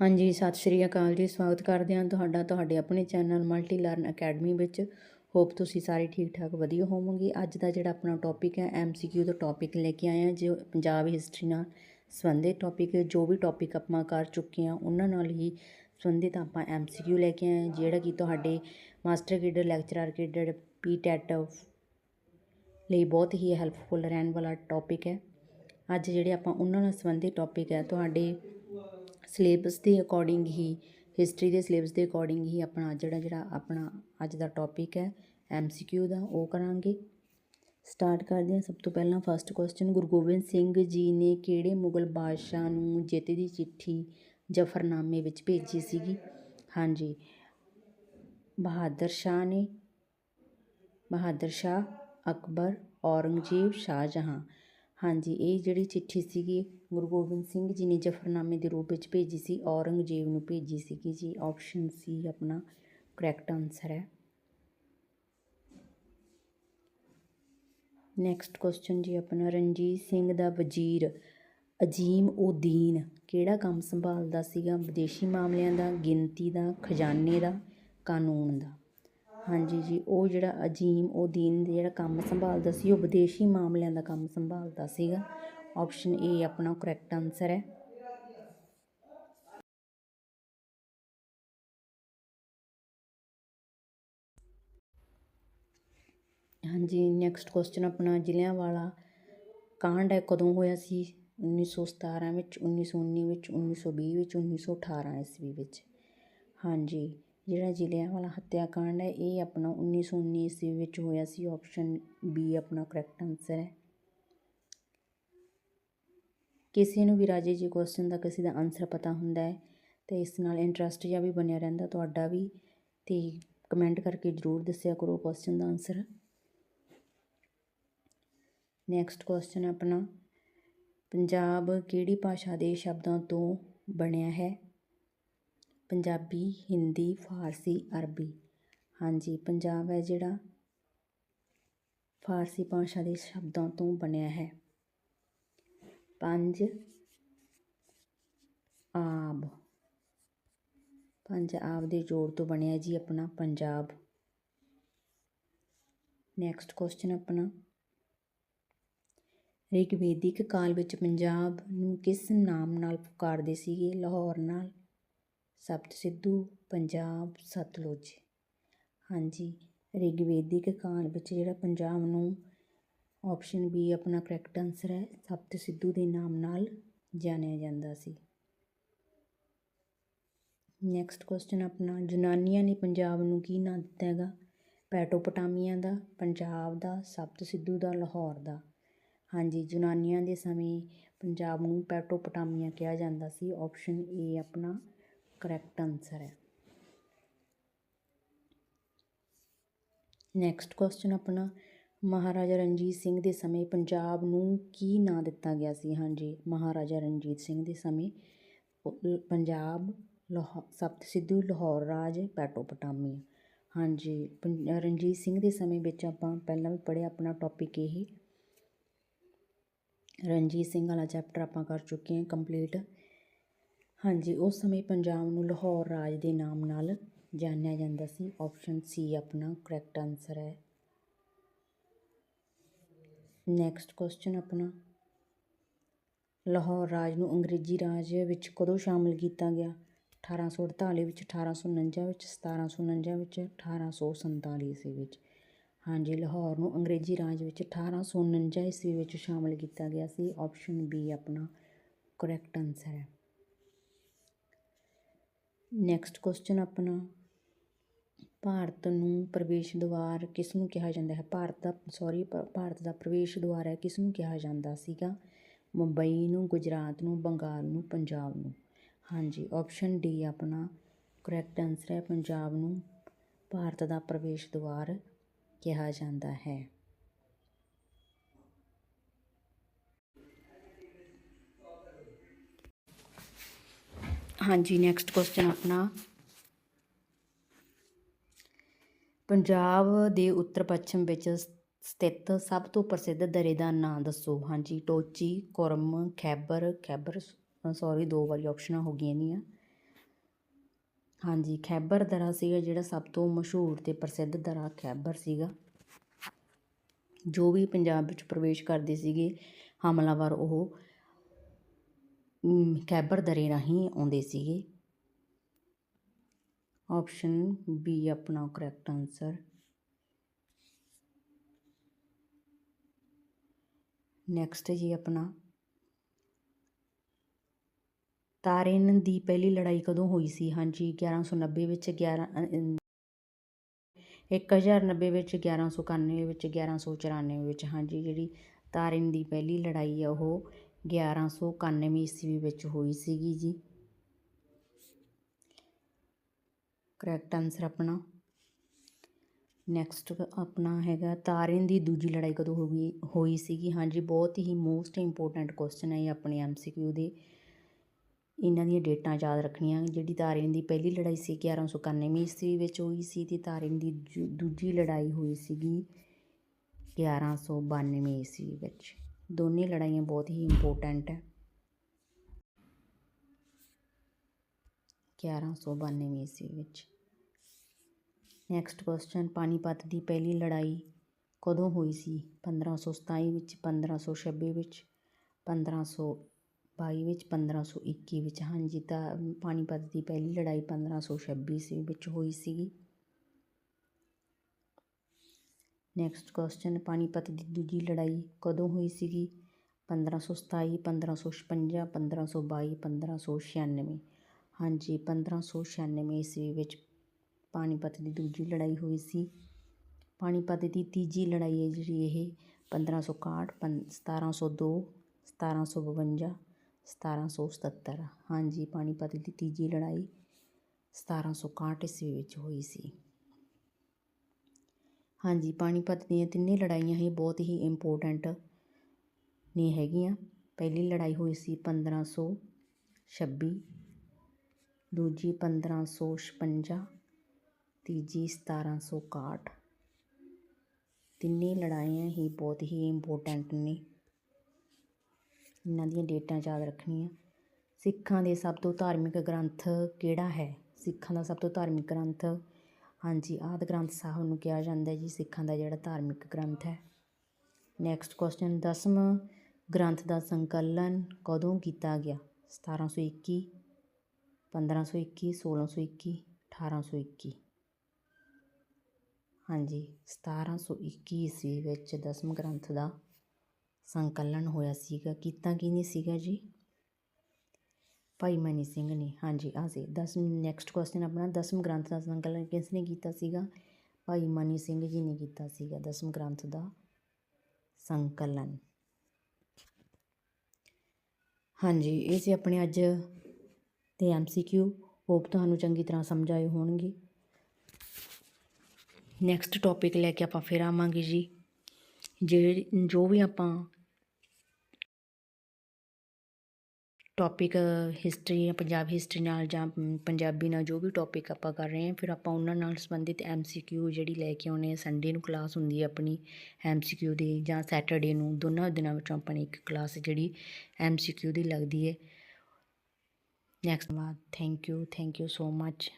ਹਾਂਜੀ, ਸਤਿ ਸ਼੍ਰੀ ਅਕਾਲ ਜੀ, ਸਵਾਗਤ ਕਰਦੇ ਹਾਂ ਤੁਹਾਡਾ, ਤੁਹਾਡੇ ਆਪਣੇ ਚੈਨਲ ਮਲਟੀ ਲਰਨ ਅਕੈਡਮੀ ਵਿੱਚ। ਹੋਪ ਤੁਸੀਂ ਸਾਰੇ ਠੀਕ ਠਾਕ, ਵਧੀਆ ਹੋਵੋਗੇ। ਅੱਜ ਦਾ ਜਿਹੜਾ ਆਪਣਾ ਟੌਪਿਕ ਹੈ ਐਮਸੀਕਿਊ ਦਾ ਟੌਪਿਕ ਲੈ ਕੇ ਆਏ ਹਾਂ, ਜੋ ਪੰਜਾਬ ਹਿਸਟਰੀ ਨਾਲ ਸੰਬੰਧਿਤ ਟੌਪਿਕ ਜੋ ਵੀ ਟੌਪਿਕ ਆਪਾਂ ਕਰ ਚੁੱਕੇ ਹਾਂ, ਉਹਨਾਂ ਨਾਲ ਹੀ ਸੰਬੰਧਿਤ ਆਪਾਂ ਐਮਸੀਕਿਊ ਲੈ ਕੇ ਆਏ ਜਿਹੜਾ ਕਿ ਤੁਹਾਡੇ master cadre lecturer cadre PTET ਲਈ ਬਹੁਤ ਹੀ ਹੈਲਪਫੁਲ ਰਹਿਣ ਵਾਲਾ ਟੌਪਿਕ ਹੈ। ਅੱਜ ਜਿਹੜੇ ਆਪਾਂ ਉਹਨਾਂ ਨਾਲ ਸੰਬੰਧਿਤ ਟੌਪਿਕ ਹੈ, ਤੁਹਾਡੇ ਸਿਲੇਬਸ ਦੇ ਅਕੋਰਡਿੰਗ ਹੀ, ਹਿਸਟਰੀ ਦੇ ਸਿਲੇਬਸ ਦੇ ਅਕੋਰਡਿੰਗ ਹੀ ਆਪਣਾ ਜਿਹੜਾ ਜਿਹੜਾ ਆਪਣਾ ਅੱਜ ਦਾ ਟੌਪਿਕ ਹੈ ਐਮਸੀਕਿਊ ਦਾ, ਉਹ ਕਰਾਂਗੇ। ਸਟਾਰਟ ਕਰਦੇ ਹਾਂ। ਸਭ ਤੋਂ ਪਹਿਲਾਂ ਫਸਟ ਕੁਐਸਚਨ ਗੁਰੂ ਗੋਬਿੰਦ ਸਿੰਘ ਜੀ ਨੇ ਕਿਹੜੇ ਮੁਗਲ ਬਾਦਸ਼ਾਹ ਨੂੰ ਜਿੱਤ ਦੀ ਚਿੱਠੀ ਜਫਰਨਾਮੇ ਵਿੱਚ ਭੇਜੀ ਸੀਗੀ? ਹਾਂਜੀ। ਬਹਾਦਰ ਸ਼ਾਹ ਨੇ, ਬਹਾਦਰ ਸ਼ਾਹ, ਅਕਬਰ, ਔਰੰਗਜ਼ੇਬ, ਸ਼ਾਹਜਹਾਂ। ਹਾਂਜੀ, ਇਹ ਜਿਹੜੀ ਚਿੱਠੀ ਸੀਗੀ ਗੁਰੂ ਗੋਬਿੰਦ ਸਿੰਘ ਜੀ ਨੇ ਜਫਰਨਾਮੇ ਦੇ ਰੂਪ ਵਿੱਚ ਭੇਜੀ ਸੀ, ਔਰੰਗਜ਼ੇਬ ਨੂੰ ਭੇਜੀ ਸੀਗੀ ਜੀ। ਆਪਸ਼ਨ ਸੀ ਆਪਣਾ ਕਰੈਕਟ ਆਨਸਰ ਹੈ। ਨੈਕਸਟ ਕੁਐਸਚਨ ਜੀ ਆਪਣਾ, ਰਣਜੀਤ ਸਿੰਘ ਦਾ ਵਜ਼ੀਰ ਅਜੀਮ ਉਦੀਨ ਕਿਹੜਾ ਕੰਮ ਸੰਭਾਲਦਾ ਸੀਗਾ? ਵਿਦੇਸ਼ੀ ਮਾਮਲਿਆਂ ਦਾ, ਗਿਣਤੀ ਦਾ, ਖਜ਼ਾਨੇ ਦਾ, ਕਾਨੂੰਨ ਦਾ। ਹਾਂਜੀ ਜੀ, ਉਹ ਜਿਹੜਾ ਅਜੀਮ ਉਦੀਨ ਜਿਹੜਾ ਕੰਮ ਸੰਭਾਲਦਾ ਸੀ, ਉਹ ਵਿਦੇਸ਼ੀ ਮਾਮਲਿਆਂ ਦਾ ਕੰਮ ਸੰਭਾਲਦਾ ਸੀਗਾ। ਆਪਸ਼ਨ ਏ ਆਪਣਾ ਕਰੈਕਟ ਆਨਸਰ ਹੈ। ਹਾਂਜੀ ਨੈਕਸਟ ਕੁਐਸਚਨ ਆਪਣਾ ਜ਼ਿਲ੍ਹਿਆਂ ਵਾਲਾ ਕਾਂਡ ਹੈ ਕਦੋਂ ਹੋਇਆ ਸੀ? 1917 ਵਿੱਚ 1919 ਵਿੱਚ 1920 ਵਿੱਚ 1918 ਈਸਵੀ ਵਿੱਚ। ਹਾਂਜੀ ਜਿਹੜਾ ਜ਼ਿਲ੍ਹਿਆਂਵਾਲਾ ਹੱਤਿਆਕਾਂਡ ਹੈ, ਇਹ ਆਪਣਾ 1919 ਈਸਵੀ ਵਿੱਚ ਹੋਇਆ ਸੀ ਆਪਸ਼ਨ ਬੀ ਆਪਣਾ ਕਰੈਕਟ ਆਨਸਰ ਹੈ। ਕਿਸੇ ਨੂੰ ਵੀ ਰਾਜੇ ਜੀ ਕੁਐਸਚਨ ਦਾ ਕਿਸੇ ਦਾ ਆਨਸਰ ਪਤਾ ਹੁੰਦਾ ਹੈ, ਤੇ ਇਸ ਨਾਲ ਇੰਟਰਸਟ ਜਿਹਾ ਵੀ ਬਣਿਆ ਰਹਿੰਦਾ ਤੁਹਾਡਾ ਵੀ, ਤੇ ਕਮੈਂਟ ਕਰਕੇ ਜ਼ਰੂਰ ਦੱਸਿਆ ਕਰੋ ਕੁਐਸਚਨ ਦਾ ਆਨਸਰ ਨੈਕਸਟ ਕੁਐਸਚਨ ਆਪਣਾ, ਪੰਜਾਬ ਕਿਹੜੀ ਭਾਸ਼ਾ ਦੇ ਸ਼ਬਦਾਂ ਤੋਂ ਬਣਿਆ ਹੈ? ਪੰਜਾਬੀ, ਹਿੰਦੀ, ਫਾਰਸੀ, ਅਰਬੀ। ਹਾਂਜੀ, ਪੰਜਾਬ ਹੈ ਜਿਹੜਾ ਫਾਰਸੀ ਭਾਸ਼ਾ ਦੇ ਸ਼ਬਦਾਂ ਤੋਂ ਬਣਿਆ ਹੈ। ਪੰਜ ਆਬ। ਪੰਜ ਆਬ ਦੇ ਜੋੜ ਤੋਂ ਬਣਿਆ ਜੀ ਆਪਣਾ ਪੰਜਾਬ। ਨੈਕਸਟ ਕੁਐਸਚਨ ਆਪਣਾ। ਰਿਗਵੇਦਿਕ ਕਾਲ ਵਿੱਚ ਪੰਜਾਬ ਨੂੰ ਕਿਸ ਨਾਮ ਨਾਲ ਪੁਕਾਰਦੇ ਸੀਗੇ? ਲਾਹੌਰ ਨਾਲ ਸਪਤ ਸਿੱਧੂ, ਪੰਜਾਬ ਸਤਲੁਜ ਹਾਂਜੀ ਰਿਗਵੇਦਿਕ ਕਾਲ ਵਿੱਚ ਜਿਹੜਾ ਪੰਜਾਬ ਨੂੰ ਆਪਸ਼ਨ ਬੀ ਆਪਣਾ ਕਰੈਕਟ ਆਨਸਰ ਹੈ, ਸਪਤ ਸਿੱਧੂ ਦੇ ਨਾਮ ਨਾਲ ਜਾਣਿਆ ਜਾਂਦਾ ਸੀ। ਨੈਕਸਟ ਕੁਐਸਚਨ ਆਪਣਾ ਯੂਨਾਨੀਆਂ ਨੇ ਪੰਜਾਬ ਨੂੰ ਕੀ ਨਾਂ ਦਿੱਤਾ ਹੈਗਾ? ਪੈਟੋਪਟਾਮੀਆ ਦਾ, ਪੰਜਾਬ ਦਾ, ਸਪਤ ਸਿੱਧੂ ਦਾ, ਲਾਹੌਰ ਦਾ। ਹਾਂਜੀ ਯੂਨਾਨੀਆਂ ਦੇ ਸਮੇਂ ਪੰਜਾਬ ਨੂੰ ਪੈਟੋਪਟਾਮੀਆ ਕਿਹਾ ਜਾਂਦਾ ਸੀ ਆਪਸ਼ਨ ਏ ਆਪਣਾ ਕਰੈਕਟ ਆਨਸਰ ਹੈ। ਨੈਕਸਟ ਕੁਐਸਚਨ ਆਪਣਾ, ਮਹਾਰਾਜਾ ਰਣਜੀਤ ਸਿੰਘ ਦੇ ਸਮੇਂ ਪੰਜਾਬ ਨੂੰ ਕੀ ਨਾਂ ਦਿੱਤਾ ਗਿਆ ਸੀ? ਹਾਂਜੀ, ਮਹਾਰਾਜਾ ਰਣਜੀਤ ਸਿੰਘ ਦੇ ਸਮੇਂ ਪੰਜਾਬ ਲਾਹੌਰ ਸਪਤ ਸਿੱਧੂ ਲਾਹੌਰ ਰਾਜ ਪੈਟੋਪਟਾਮੀਆ ਹਾਂਜੀ ਰਣਜੀਤ ਸਿੰਘ ਦੇ ਸਮੇਂ ਵਿੱਚ ਆਪਾਂ ਪਹਿਲਾਂ ਵੀ ਪੜ੍ਹਿਆ ਆਪਣਾ ਟੌਪਿਕ ਇਹ। ਰਣਜੀਤ ਸਿੰਘ ਵਾਲਾ ਚੈਪਟਰ ਆਪਾਂ ਕਰ ਚੁੱਕੇ ਹਾਂ ਕੰਪਲੀਟ ਹਾਂਜੀ, ਉਸ ਸਮੇਂ ਪੰਜਾਬ ਨੂੰ ਲਾਹੌਰ ਰਾਜ ਦੇ ਨਾਮ ਨਾਲ ਜਾਣਿਆ ਜਾਂਦਾ ਸੀ। ਆਪਸ਼ਨ ਸੀ ਆਪਣਾ ਕਰੈਕਟ ਆਨਸਰ ਹੈ। ਨੈਕਸਟ ਕੁਐਸਚਨ ਆਪਣਾ। ਲਾਹੌਰ ਰਾਜ ਨੂੰ ਅੰਗਰੇਜ਼ੀ ਰਾਜ ਵਿੱਚ ਕਦੋਂ ਸ਼ਾਮਲ ਕੀਤਾ ਗਿਆ? 1848 ਵਿੱਚ 1849 ਵਿੱਚ 1749 ਵਿੱਚ 1847 ਈਸਵੀ ਵਿੱਚ। ਹਾਂਜੀ, ਲਾਹੌਰ ਨੂੰ ਅੰਗਰੇਜ਼ੀ ਰਾਜ ਵਿੱਚ 1849 ਈਸਵੀ ਵਿੱਚ ਸ਼ਾਮਲ ਕੀਤਾ ਗਿਆ ਸੀ। ਆਪਸ਼ਨ ਬੀ ਆਪਣਾ ਕਰੈਕਟ ਆਨਸਰ ਹੈ। ਨੈਕਸਟ ਕੁਐਸਚਨ ਆਪਣਾ, ਭਾਰਤ ਨੂੰ ਪ੍ਰਵੇਸ਼ ਦੁਆਰ ਕਿਸ ਨੂੰ ਕਿਹਾ ਜਾਂਦਾ ਹੈ? ਭਾਰਤ ਦਾ ਸੌਰੀ ਭਾਰਤ ਦਾ ਪ੍ਰਵੇਸ਼ ਦੁਆਰ ਹੈ ਕਿਸ ਨੂੰ ਕਿਹਾ ਜਾਂਦਾ ਸੀਗਾ? ਮੁੰਬਈ ਨੂੰ, ਗੁਜਰਾਤ ਨੂੰ, ਬੰਗਾਲ ਨੂੰ, ਪੰਜਾਬ ਨੂੰ। ਹਾਂਜੀ ਆਪਸ਼ਨ ਡੀ ਆਪਣਾ ਕਰੈਕਟ ਆਨਸਰ ਹੈ, ਪੰਜਾਬ ਨੂੰ ਭਾਰਤ ਦਾ ਪ੍ਰਵੇਸ਼ ਦੁਆਰ ਕਿਹਾ ਜਾਂਦਾ ਹੈ। ਹਾਂਜੀ ਨੈਕਸਟ ਕੁਐਸਚਨ ਆਪਣਾ। ਪੰਜਾਬ ਦੇ ਉੱਤਰ ਪੱਛਮ ਵਿੱਚ ਸਥਿਤ ਸਭ ਤੋਂ ਪ੍ਰਸਿੱਧ ਦਰੇ ਦਾ ਨਾਂ ਦੱਸੋ। ਹਾਂਜੀ, ਟੋਚੀ, ਕੁਰਮ, ਖੈਬਰ ਖੈਬਰ ਸੌਰੀ ਦੋ ਵਾਰੀ ਆਪਸ਼ਨਾਂ ਹੋ ਗਈਆਂ ਇਹਦੀਆਂ ਹਾਂਜੀ, ਖੈਬਰ ਦਰਾ ਸੀਗਾ ਜਿਹੜਾ ਸਭ ਤੋਂ ਮਸ਼ਹੂਰ ਤੇ ਪ੍ਰਸਿੱਧ ਦਰਾ ਖੈਬਰ ਸੀਗਾ। ਜੋ ਵੀ ਪੰਜਾਬ ਵਿੱਚ ਪ੍ਰਵੇਸ਼ ਕਰਦੇ ਸੀਗੇ, ਹਮਲਾਵਰ ਉਹ। ਖੈਬਰ ਦਰੇ ਰਾਹੀਂ ਆਉਂਦੇ ਸੀਗੇ। ਆਪਸ਼ਨ ਬੀ ਆਪਣਾ ਕਰੈਕਟ ਆਨਸਰ ਨੈਕਸਟ ਜੀ ਆਪਣਾ ਤਾਰਿਨ ਦੀ ਪਹਿਲੀ ਲੜਾਈ ਕਦੋਂ ਹੋਈ ਸੀ? ਹਾਂਜੀ 1190 ਵਿੱਚ 11 ਅ, ਅ, 1090 ਵਿੱਚ 1191 ਵਿੱਚ 1194 ਵਿੱਚ। ਹਾਂਜੀ ਜਿਹੜੀ ਤਾਰਿਨ ਦੀ ਪਹਿਲੀ ਲੜਾਈ ਆ ਉਹ 1191 ਈਸਵੀ ਵਿੱਚ ਹੋਈ ਸੀਗੀ ਜੀ। ਕਰੈਕਟ ਆਨਸਰ ਆਪਣਾ। ਨੈਕਸਟ ਆਪਣਾ ਹੈਗਾ, ਤਾਰਿਨ ਦੀ ਦੂਜੀ ਲੜਾਈ ਕਦੋਂ ਹੋ ਗਈ, ਹੋਈ ਸੀਗੀ? ਹਾਂਜੀ ਬਹੁਤ ਹੀ ਮੋਸਟ ਇੰਪੋਰਟੈਂਟ ਕੁਐਸਚਨ ਹੈ ਇਹ ਆਪਣੇ ਐਮਸੀਕਿਊ ਦੇ। ਇਹਨਾਂ ਦੀਆਂ ਡੇਟਾਂ ਯਾਦ ਰੱਖਣੀਆਂ। ਜਿਹੜੀ ਤਾਰਿਨ ਦੀ ਪਹਿਲੀ ਲੜਾਈ ਸੀ 1191 ਈਸਵੀ ਵਿੱਚ ਹੋਈ ਸੀ ਤੇ ਤਾਰਿਨ ਦੀ ਜੂ- ਦੂਜੀ ਲੜਾਈ ਹੋਈ ਸੀਗੀ 1192 ਈਸਵੀ ਵਿੱਚ। ਦੋਨੇ ਲੜਾਈਆਂ ਬਹੁਤ ਹੀ ਇੰਪੋਰਟੈਂਟ ਹੈ। 1192 ਈਸਵੀ ਵਿੱਚ। ਨੈਕਸਟ ਕੁਐਸਚਨ ਪਾਣੀਪਤ ਦੀ ਪਹਿਲੀ ਲੜਾਈ ਕਦੋਂ ਹੋਈ ਸੀ? 1527 ਵਿੱਚ 1526 ਵਿੱਚ 1522 ਵਿੱਚ 1521 ਵਿੱਚ। ਹਾਂਜੀ, ਤਾਂ ਪਾਣੀਪਤ ਦੀ ਪਹਿਲੀ ਲੜਾਈ 1526 ਈਸਵੀ ਵਿੱਚ ਹੋਈ ਸੀਗੀ। ਨੈਕਸਟ ਕੁਐਸਚਨ ਪਾਣੀਪਤ ਦੀ ਦੂਜੀ ਲੜਾਈ ਕਦੋਂ ਹੋਈ ਸੀਗੀ? 1527 1556 1522 1596 ਹਾਂਜੀ 1596 ਈਸਵੀ ਵਿੱਚ ਪਾਣੀਪਤ ਦੀ ਦੂਜੀ ਲੜਾਈ ਹੋਈ ਸੀ। ਪਾਣੀਪਤ ਦੀ ਤੀਜੀ ਲੜਾਈ ਹੈ ਜਿਹੜੀ ਇਹ 1561 ਪੰ 1702 1752 1777 ਹਾਂਜੀ ਪਾਣੀਪਤ ਦੀ ਤੀਜੀ ਲੜਾਈ 1761 ਈਸਵੀ ਵਿੱਚ ਹੋਈ ਸੀ। ਹਾਂਜੀ ਪਾਣੀਪਤ ਦੀਆਂ ਤਿੰਨੇ ਲੜਾਈਆਂ ਹੀ ਬਹੁਤ ਹੀ ਇੰਪੋਰਟੈਂਟ ਨੇ ਹੈਗੀਆਂ। ਪਹਿਲੀ ਲੜਾਈ ਹੋਈ ਸੀ 1526 ਦੂਜੀ 1556 ਤੀਜੀ 1761 ਤਿੰਨੇ ਲੜਾਈਆਂ ਹੀ ਬਹੁਤ ਹੀ ਇੰਪੋਰਟੈਂਟ ਨੇ। ਇਹਨਾਂ ਦੀਆਂ ਡੇਟਾਂ ਯਾਦ ਰੱਖਣੀਆਂ। ਸਿੱਖਾਂ ਦੇ ਸਭ ਤੋਂ ਧਾਰਮਿਕ ਗ੍ਰੰਥ ਕਿਹੜਾ ਹੈ? ਸਿੱਖਾਂ ਦਾ ਸਭ ਤੋਂ ਧਾਰਮਿਕ ਗ੍ਰੰਥ ਹਾਂਜੀ, ਆਦਿ ਗ੍ਰੰਥ ਸਾਹਿਬ ਨੂੰ ਕਿਹਾ ਜਾਂਦਾ ਜੀ, ਸਿੱਖਾਂ ਦਾ ਜਿਹੜਾ ਧਾਰਮਿਕ ਗ੍ਰੰਥ ਹੈ। ਨੈਕਸਟ ਕੁਐਸਚਨ ਦਸਵਾਂ ਗ੍ਰੰਥ ਦਾ ਸੰਕਲਨ ਕਦੋਂ ਕੀਤਾ ਗਿਆ? 1721 1521 1621 1821 ਹਾਂਜੀ 1721 ਈਸਵੀ ਵਿੱਚ ਦਸਮ ਗ੍ਰੰਥ ਦਾ ਸੰਕਲਨ ਹੋਇਆ ਸੀਗਾ। ਕੀਤਾ ਕਿਹਨੇ ਸੀਗਾ ਜੀ? ਭਾਈ ਮਨੀ ਸਿੰਘ ਨੇ, ਹਾਂਜੀ, ਆ ਸੀ। ਦਸਮ ਨੈਕਸਟ ਕੁਐਸਚਨ ਆਪਣਾ, ਦਸਮ ਗ੍ਰੰਥ ਦਾ ਸੰਕਲਨ ਕਿਸ ਨੇ ਕੀਤਾ ਸੀਗਾ? ਭਾਈ ਮਨੀ ਸਿੰਘ ਜੀ ਨੇ ਕੀਤਾ ਸੀਗਾ ਦਸਮ ਗ੍ਰੰਥ ਦਾ ਸੰਕਲਨ। ਹਾਂਜੀ, ਇਹ ਸੀ ਆਪਣੇ ਅੱਜ ਤੇ ਐਮਸੀਕਿਊ ਹੋਪ ਤੁਹਾਨੂੰ ਚੰਗੀ ਤਰ੍ਹਾਂ ਸਮਝ ਆਏ ਹੋਣਗੇ। ਨੈਕਸਟ ਟੌਪਿਕ ਲੈ ਕੇ ਆਪਾਂ ਫਿਰ ਆਵਾਂਗੇ ਜੀ। ਜੇ, ਜੋ ਵੀ ਆਪਾਂ ਟੋਪਿਕ ਹਿਸਟਰੀ ਜਾਂ ਪੰਜਾਬ ਹਿਸਟਰੀ ਨਾਲ ਜਾਂ ਪੰਜਾਬੀ ਨਾਲ ਜੋ ਵੀ ਟੋਪਿਕ ਆਪਾਂ ਕਰ ਰਹੇ ਹਾਂ, ਫਿਰ ਆਪਾਂ ਉਹਨਾਂ ਨਾਲ ਸੰਬੰਧਿਤ ਐੱਮ ਸੀ ਕਿਊ ਜਿਹੜੀ ਲੈ ਕੇ ਆਉਣੇ ਆ ਸੰਡੇ ਨੂੰ ਕਲਾਸ ਹੁੰਦੀ ਹੈ ਆਪਣੀ ਐੱਮ ਸੀ ਕਿਊ ਦੀ ਜਾਂ ਸੈਟਰਡੇ ਨੂੰ, ਦੋਨਾਂ ਦਿਨਾਂ ਵਿੱਚੋਂ ਆਪਣੀ ਇੱਕ ਕਲਾਸ ਜਿਹੜੀ ਐੱਮ ਸੀ ਕਿਊ ਦੀ ਲੱਗਦੀ ਹੈ ਨੈਕਸਟ ਬਾਅਦ thank you thank you so much